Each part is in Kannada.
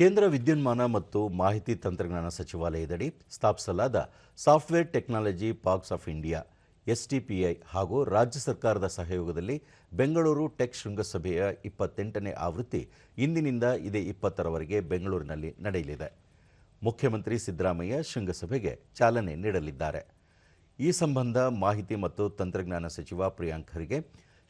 ಕೇಂದ್ರ ವಿದ್ಯುನ್ಮಾನ ಮತ್ತು ಮಾಹಿತಿ ತಂತ್ರಜ್ಞಾನ ಸಚಿವಾಲಯದಡಿ ಸ್ಥಾಪಿಸಲಾದ software technology parks of India STPI ಹಾಗೂ ರಾಜ್ಯ ಸರ್ಕಾರದ ಸಹಯೋಗದಲ್ಲಿ ಬೆಂಗಳೂರು ಟೆಕ್ ಶೃಂಗಸಭೆಯ ಇಪ್ಪತ್ತೆಂಟನೇ ಆವೃತ್ತಿ ಇಂದಿನಿಂದ ಇದೇ ಇಪ್ಪತ್ತರವರೆಗೆ ಬೆಂಗಳೂರಿನಲ್ಲಿ ನಡೆಯಲಿದೆ. ಮುಖ್ಯಮಂತ್ರಿ ಸಿದ್ದರಾಮಯ್ಯ ಶೃಂಗಸಭೆಗೆ ಚಾಲನೆ ನೀಡಲಿದ್ದಾರೆ. ಈ ಸಂಬಂಧ ಮಾಹಿತಿ ಮತ್ತು ತಂತ್ರಜ್ಞಾನ ಸಚಿವ ಪ್ರಿಯಾಂಕ್ ಖರ್ಗೆ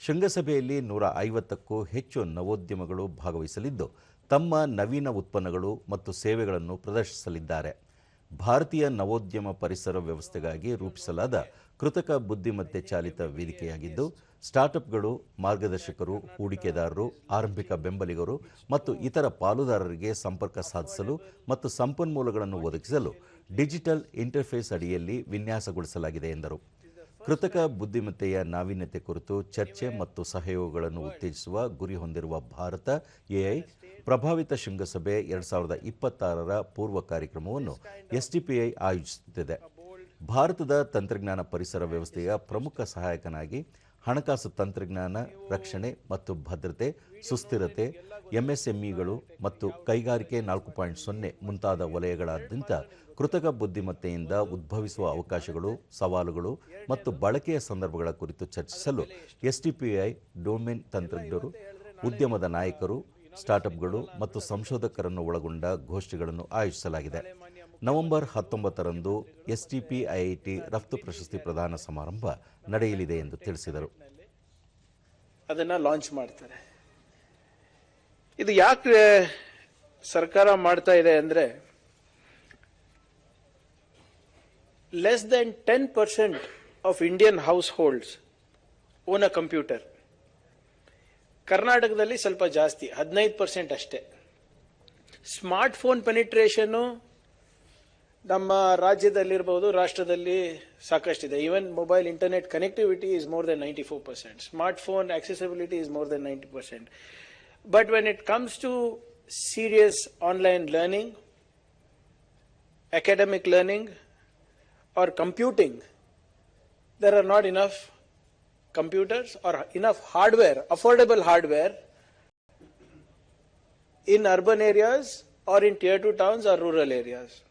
ಶೃಂಗಸಭೆಯಲ್ಲಿ ನೂರ ಐವತ್ತಕ್ಕೂ ಹೆಚ್ಚು ನವೋದ್ಯಮಗಳು ಭಾಗವಹಿಸಲಿದ್ದು, ತಮ್ಮ ನವೀನ ಉತ್ಪನ್ನಗಳು ಮತ್ತು ಸೇವೆಗಳನ್ನು ಪ್ರದರ್ಶಿಸಲಿದ್ದಾರೆ. ಭಾರತೀಯ ನವೋದ್ಯಮ ಪರಿಸರ ವ್ಯವಸ್ಥೆಗಾಗಿ ರೂಪಿಸಲಾದ ಕೃತಕ ಬುದ್ಧಿಮತ್ತೆ ಚಾಲಿತ ವೇದಿಕೆಯಾಗಿದ್ದು, ಸ್ಟಾರ್ಟ್ಅಪ್ಗಳು, ಮಾರ್ಗದರ್ಶಕರು, ಹೂಡಿಕೆದಾರರು, ಆರಂಭಿಕ ಬೆಂಬಲಿಗರು ಮತ್ತು ಇತರ ಪಾಲುದಾರರಿಗೆ ಸಂಪರ್ಕ ಸಾಧಿಸಲು ಮತ್ತು ಸಂಪನ್ಮೂಲಗಳನ್ನು ಒದಗಿಸಲು ಡಿಜಿಟಲ್ ಇಂಟರ್ಫೇಸ್ ಅಡಿಯಲ್ಲಿ ವಿನ್ಯಾಸಗೊಳಿಸಲಾಗಿದೆ ಎಂದರು. ಕೃತಕ ಬುದ್ಧಿಮತ್ತೆಯ ನಾವೀನ್ಯತೆ ಕುರಿತು ಚರ್ಚೆ ಮತ್ತು ಸಹಯೋಗಗಳನ್ನು ಉತ್ತೇಜಿಸುವ ಗುರಿ ಹೊಂದಿರುವ ಭಾರತ ಎಐ ಪ್ರಭಾವಿತ ಶೃಂಗಸಭೆ ಎರಡು ಸಾವಿರದ ಇಪ್ಪತ್ತಾರರ ಪೂರ್ವ ಕಾರ್ಯಕ್ರಮವನ್ನು ಎಸ್ಡಿಪಿಐ ಆಯೋಜಿಸುತ್ತಿದೆ. ಭಾರತದ ತಂತ್ರಜ್ಞಾನ ಪರಿಸರ ವ್ಯವಸ್ಥೆಯ ಪ್ರಮುಖ ಸಹಾಯಕನಾಗಿ ಹಣಕಾಸು ತಂತ್ರಜ್ಞಾನ ರಕ್ಷಣೆ ಮತ್ತು ಭದ್ರತೆ, ಸುಸ್ಥಿರತೆ, ಎಂಎಸ್ಎಂಇಗಳು ಮತ್ತು ಕೈಗಾರಿಕೆ ನಾಲ್ಕು ಪಾಯಿಂಟ್ ಸೊನ್ನೆ ಮುಂತಾದ ವಲಯಗಳಾದ್ಯಂತ ಕೃತಕ ಬುದ್ಧಿಮತ್ತೆಯಿಂದ ಉದ್ಭವಿಸುವ ಅವಕಾಶಗಳು, ಸವಾಲುಗಳು ಮತ್ತು ಬಳಕೆಯ ಸಂದರ್ಭಗಳ ಕುರಿತು ಚರ್ಚಿಸಲು ಎಸ್ಟಿಪಿಐ ಡೊಮೇನ್ ತಂತ್ರಜ್ಞರು, ಉದ್ಯಮದ ನಾಯಕರು, ಸ್ಟಾರ್ಟ್ಅಪ್ಗಳು ಮತ್ತು ಸಂಶೋಧಕರನ್ನು ಒಳಗೊಂಡ ಗೋಷ್ಠಿಗಳನ್ನು ಆಯೋಜಿಸಲಾಗಿದೆ. ನವೆಂಬರ್ ಹತ್ತೊಂಬತ್ತರಂದು ಎಸ್ಟಿಪಿಐಐಟಿ ರಫ್ತು ಪ್ರಶಸ್ತಿ ಪ್ರದಾನ ಸಮಾರಂಭ ನಡೆಯಲಿದೆ ಎಂದು ತಿಳಿಸಿದರು. ಅದನ್ನ ಲಾಂಚ್ ಮಾಡ್ತಾರೆ. ಇದು ಯಾಕೆ ಸರ್ಕಾರ ಮಾಡ್ತಾ ಇದೆ ಅಂದ್ರೆ less than ten percent of Indian households own a computer ಕರ್ನಾಟಕದಲ್ಲಿ ಸ್ವಲ್ಪ ಜಾಸ್ತಿ, ಹದಿನೈದು ಪರ್ಸೆಂಟ್ ಅಷ್ಟೇ. ಸ್ಮಾರ್ಟ್ ಫೋನ್ ಪೆನಿಟ್ರೇಷನ್ನು ನಮ್ಮ ರಾಜ್ಯದಲ್ಲಿರ್ಬೋದು ರಾಷ್ಟ್ರದಲ್ಲಿ ಸಾಕಷ್ಟಿದೆ even mobile internet connectivity is more than ninety four percent smart phone accessibility is more than ninety percent but when it comes to serious online learning academic learning or computing, there are not enough computers or enough hardware, affordable hardware in urban areas or in tier 2 towns or rural areas.